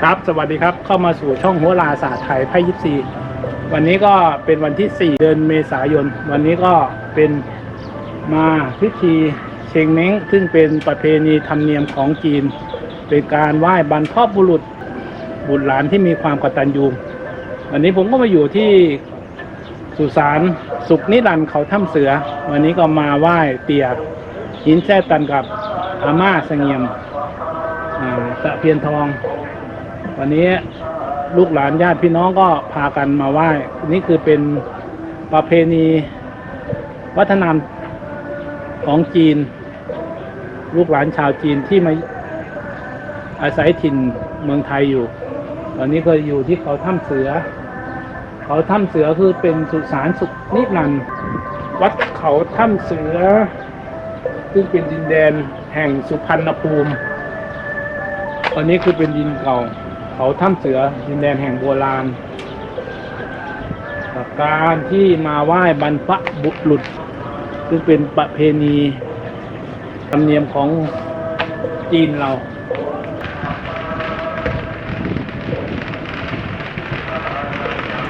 ครับ สวัสดีครับ เข้ามาสู่ช่องโหราศาสตร์ไทยไพ่ยิปซีวันนี้ก็เป็นวันที่ 4 เดือนเมษายน วันนี้ก็เป็นมาพิธีเชงเม้ง ซึ่งเป็นประเพณีธรรมเนียมของจีน เป็นการไหว้บรรพบุรุษบุตรหลานที่มีความกตัญญู วันนี้ผมก็มาอยู่ที่สุสานสุขนิรันดร์เขาถ้ำเสือ วันนี้ก็มาไหว้เตียหินแท้ตันกับอาม่าเสงี่ยมตะเพียนทอง วันนี้ลูกหลานญาติพี่น้องก็พากันมาไหว้ นี่คือเป็นประเพณีวัฒนธรรมของจีน ลูกหลานชาวจีนที่มาอาศัยถิ่นเมืองไทยอยู่ ตอนนี้ก็อยู่ที่เขาถ้ำเสือ เขาถ้ำเสือคือเป็นสุสานสุนิรันวัดเขาถ้ำเสือ ซึ่งเป็นดินแดนแห่งสุพรรณภูมิ ตอนนี้คือเป็นดินเก่า เขาถ้ำเสือดินแดนแห่งโบราณการที่มาไหว้บรรพบุรุษ ซึ่งเป็นประเพณีธรรมเนียมของจีนเรา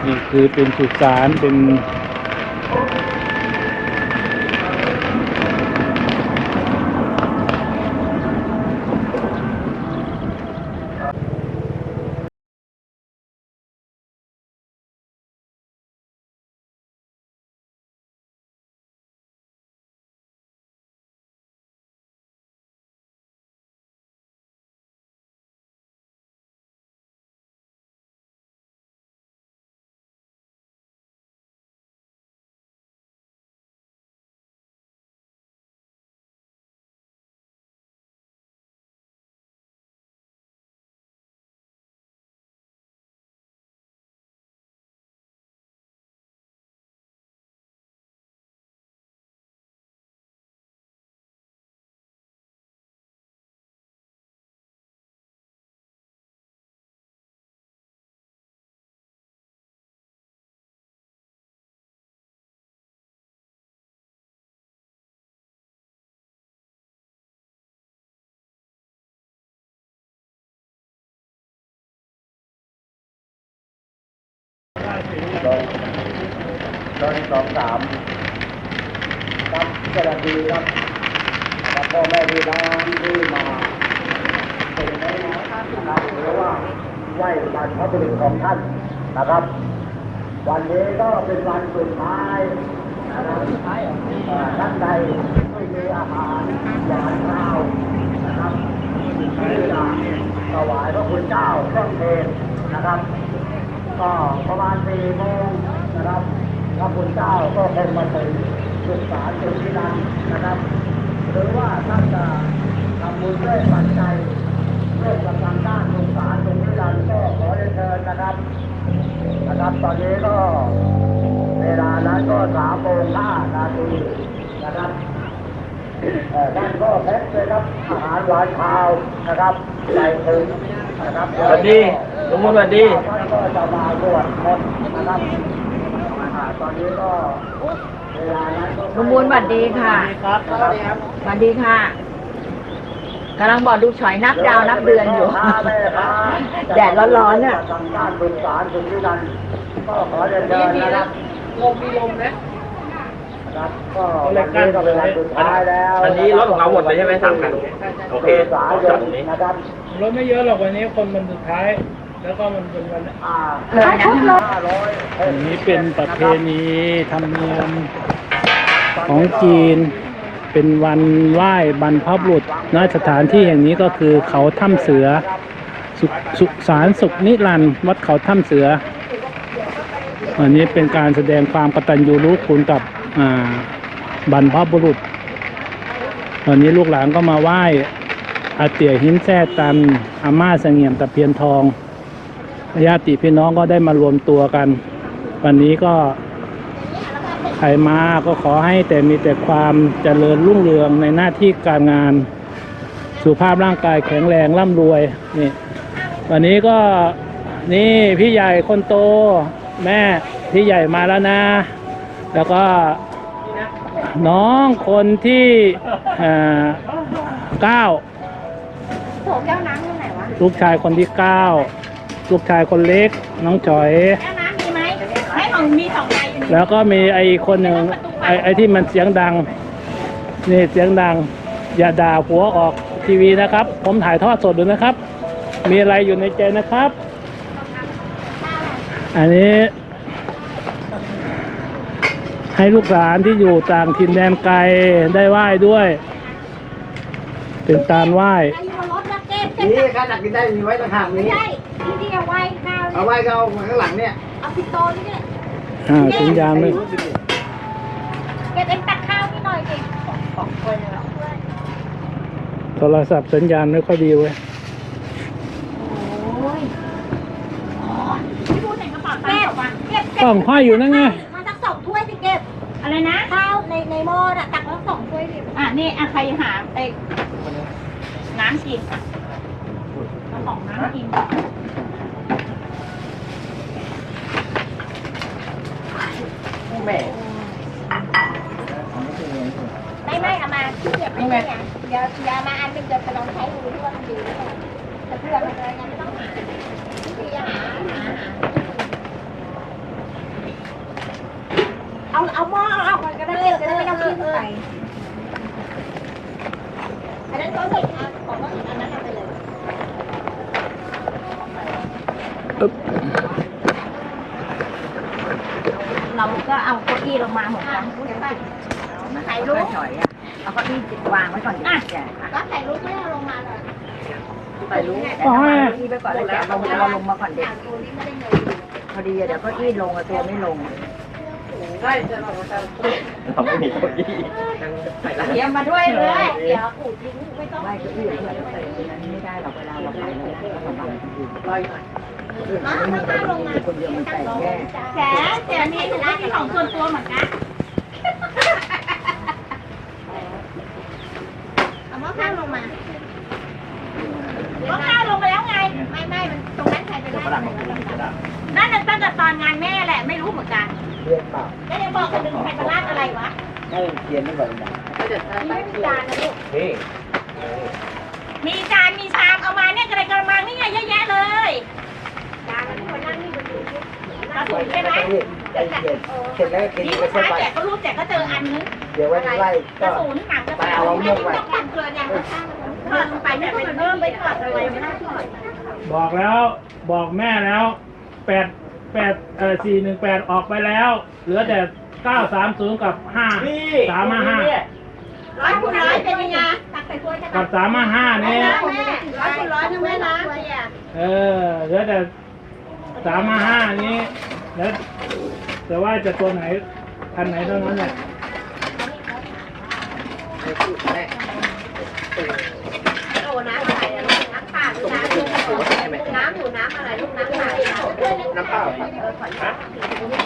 นี่คือเป็นสุสานเป็น ร้อยสองสามครับสวัสดีครับรับพ่อแม่พี่น้องที่มาเป็นน้อยนะครับหรือว่าไหว้บรรพบุรุษของท่านนะครับ วันนี้ก็เป็นวันสุดท้ายนะครับท่านใดไม่มีอาหารหวานข้าวนะครับที่จะถวายพระคุณเจ้าเครื่องเทศนะครับ ก็ประมาณสี่โมงนะครับ พระคุณเจ้าก็คงมาถึงสุสานสุที่นั้นนะครับ หรือว่าท่านจะทำบุญด้วยปัจจัยด้วยกำลังด้านสุสานสุที่นั้นก็ขอเรียนเชิญนะครับ นะครับตอนนี้ก็เวลานั้นก็สามโมงห้านาทีนะครับเอ่อท่านก็แพ็คเลยครับอาหารหวานข้าวนะครับใส่ถุงนะครับสวัสดีลุงมนต์สวัสดีท่านก็จะมาตรวจหมดนะครับอ่า ตอนนี้ก็เวลานั้นก็ลุงบุญสวัสดีค่ะครับสวัสดีครับสวัสดีค่ะกำลังบอกดูฉอยนับดาวนับเดือนอยู่ แดดร้อนๆน่ะทางด้านบุญสารบุญที่นันก็ขอเรียนเชิญนะครับลมมีลมนะครับก็วันนี้ก็เป็นวันสุดท้ายแล้วอันนี้รถของเราหมดเลยใช่ไหมสามคันโอเคสายจอดตรงนี้นะครับรถไม่เยอะหรอกวันนี้คนมันสุดท้าย แล้วก็มันเป็นวันอ่าเลยนะห้าร้อยอันนี้เป็นประเพณีธรรมเนียมของจีน เป็นวันไหว้บรรพบุรุษณสถานที่แห่งนี้ก็คือเขาถ้ำเสือสุสุสารสุขนิรันดร์วัดเขาถ้ำเสือ อันนี้เป็นการแสดงความกตัญญูรู้คุณกับอ่าบรรพบุรุษ ตอนนี้ลูกหลานก็มาไหว้อาเตี่ยหินแท้ตันอาม่าเสงี่ยมตะเพียนทอง ญาติพี่น้องก็ได้มารวมตัวกัน วันนี้ก็ใครมาก็ขอให้แต่มีแต่ความเจริญรุ่งเรืองในหน้าที่การงาน สุขภาพร่างกายแข็งแรงร่ำรวยนี่วันนี้ก็นี่พี่ใหญ่คนโต แม่พี่ใหญ่มาแล้วนะ แล้วก็น้องคนที่เอ่อเก้าโสแก้วน้ำอยู่ไหนวะลูกชายคนที่เก้า ลูกชายคนเล็กน้องจอยแก้วน้ำมีไหมให้ของมีสองใบอยู่นี่แล้วก็มีไอ้คนหนึ่งไอ้ไอ้ที่มันเสียงดัง นี่เสียงดัง อย่าด่าผัวออกทีวีนะครับ ผมถ่ายทอดสดอยู่นะครับ มีอะไรอยู่ในใจนะครับ อันนี้ ให้ลูกหลานที่อยู่ต่างถิ่นแดนไกลได้ไหว้ด้วย เป็นการไหว้ อันนี้บนรถนะเก็บเก็บนี่ข้าจักกินได้มีไว้ต่างหากไม่นี้ ใช่ ที่ที่เอาไว้ข้าวเอาไว้ก็เอาข้างหลังเนี่ยเอาปิโตนี่เนี่ยอ่าสัญญาณไม่เก็บเอ็มตักข้าวนี่หน่อยสิโทรศัพท์สัญญาณไม่ค่อยดีเว้ยโอ้ยพี่พูดไหนกระเป๋าตังค์วะเก็บเก็บกล้องห้อยอยู่นั่นไงมาสักสองถ้วยสิเก็บอะไรนะข้าวในในหม้อน่ะตักแล้วสองถ้วยดิอะนี่อะใครหาไอ้น้ำกินกระป๋องน้ำกิน แม่ ไม่ไม่เอามาที่เก็บไม่ได้ไงเดี๋ยวเดี๋ยวมาอันเป็นเดี๋ยวจะลองใช้ดูที่ว่ามันดีหรือเปล่าแต่เพื่อนมันอะไรเงี้ยไม่ต้องหาที่พี่หาหาหาเอาเอาหม้อเอาออกก่อนก็ได้จะได้ไม่ต้องขึ้นไปอันนั้นก็เลยนะของก็อีกอันนั้นเอาไปเลย เบ เราก็เอาเก้าอี้ลงมาหกครั้งเดี๋ยวไปมาถ่าถ่ายยรูรูปปฉอยอะเอาเก้าอี้วางไว้ก่อนเดี๋ยวแจกก็ถ่ายรูปไม่เอาลงมาเลยไปรู้แต่ถ้าวางเก้าอี้ไปก่อนแล้วแจกลงเราลงมาก่อนเด็กตัวนี้ไม่ได้เงินพอดีเดี๋ยวเก้าอี้ลงอะตัวไม่ลงเราไม่มีเก้าอี้นั่งใส่ละเตรียมมาด้วยเลย เดี๋ยวขูดทิ้งไม่ต้องไหว้เก้าอี้เพื่อนใส่ตรงนั้นไม่ได้หรอกเวลาเราไปแล้วเราบังคนอื่น มาถ้าข้าลงมาคนเดียวมันแตกแย่แฉแฉมีหนูก็มีของส่วนตัวเหมือนกันเอาหม้อข้าวลงมาหม้อข้าวลงมาแล้วไง ไม่ไม่มันตรงนั้นใครเป็นไรนั่นน่ะตั้งแต่ตอนงานแม่แหละไม่รู้เหมือนกันเรียนเปล่าแล้วยังบอกคนหนึ่งใครเป็นราดอะไรวะให้เขียนไม่ก่อนนะไม่มีจานนะลูกนี่มีจานมีชามเอามาเนี่ยกระไรกระมังนี่ไงเยอะแยะเลยจานที่มานั่งนี่มันดู กระสุนใช่ไหมใจเย็นเสร็จแล้วกินนี่ไปผู้เข้าชายไปแจกก็รูปแจกก็เจออันนึงเดี๋ยวไว้ไล่กก็ ระสุนหนังกระสุนอันนี้ต้องตัดเกลือเนี่ยทอดลงไปเนี่ยเป็นเริ่มไปทอดอะไรไม่ได้ทอดบอกแล้วบอกแม่แล้วแปดแปดเออสี่หนึ่งแปดออกไปแล้ว เหลือแต่เก้าสามศูนย์กับห้าสามห้าห้าร้อยคูณร้อยเป็นยังไงตักใส่ถ้วยใช่ไหมกับสามห้าห้านี่ร้อยคูณร้อยนะแม่นะเออเหลือแต่ สามห้าห้านี้ แล้วแต่ว่าจะตัวไหนพันไหนเท่านั้นแหละโอ้น้ำอะไรอะลูกน้ำเปล่าหรือน้ำน้ำอยู่น้ำอะไรลูกน้ำเปล่าน้ำเปล่าเอ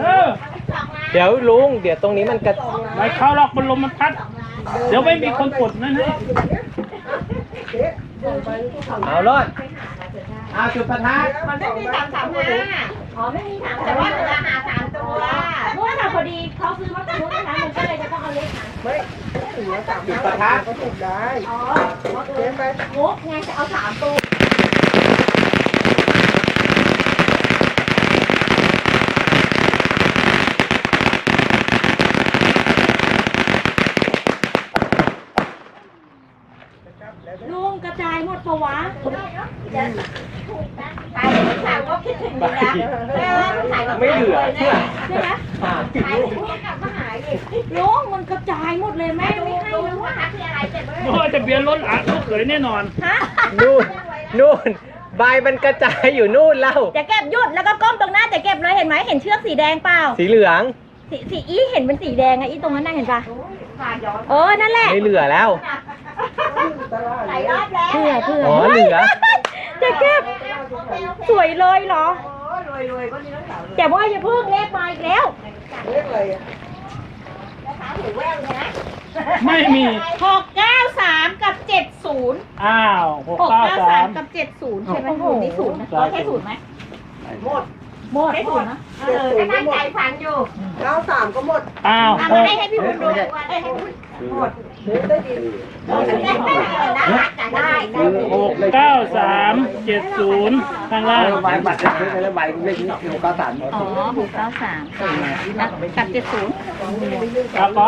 เออเดี๋ยวลุงเดี๋ยวตรงนี้มันกระไม่เข้าหรอกมันลมมันพัด เดี๋ยวไม่มีคนกดนั่นให้เอารอดเอาจุดประทัดมันไม่มีสามสามห้าอ๋อไม่มีสามแต่ว่าเหลือหาสามตัวนู่นน่ะพอดีเขาซื้อมาจากนู้นนะคะมันก็เลยจะต้องเอาเล็กหาจุดประทัดอ๋อเกินไปงกไงจะเอาสามตัว ลุงกระจายหมดปะวะขายขายก็คิดถึงอยู่นะขายก็ไม่เหลือเชื่อใช่ไหมอ่าขายพวกกลับมาหายอีกลุงมันกระจายหมดเลยแม่ไม่ให้เลยว่าคืออะไรเจ็บเลยโอ้จะเบียนรถหลานลูกเขยแน่นอนฮะนู่นนู่นใบมันกระจายอยู่นู่นแล้วจะเก็บหยุดแล้วก็ก้มตรงหน้าจะเก็บเลยเห็นไหมเห็นเชือกสีแดงเปล่า สีเหลืองสีสีอีเห็นเป็นสีแดงอะอีตรงนั้นน่ะเห็นปะเออนั่นแหละไม่เหลือแล้ว หลายรอบแล้วเพื่อเพื่ออ๋อเหลือ จะเก็บสวยเลยเหรอแต่ว่าอย่าเพิ่งเลขมาอีกแล้วไม่มีหกเก้าสามกับเจ็ดศูนย์อ้าวหกหกเก้าเก้าสาสามมกับเจ็ดศูนย์ใช่ไหมศูนย์นี่ศูนย์นะใช่เราใช้ศูนย์ไหมหมดหมดได้ศูนย์นะเออถ้าตั้งใจฟังอยู่เก้าสามก็หมดอ้าวอะหมากให้ให้พี่บุญดูว่าได้ให้พี่บุญหมดได้ได้ได้ได้ หกเก้าสามเจ็ดศูนย์ข้างล่างใบบัตรเล็กๆใบเล็กๆหกเก้าสามอ๋อหกเก้าสามกับเจ็ดศูนย์ครับก็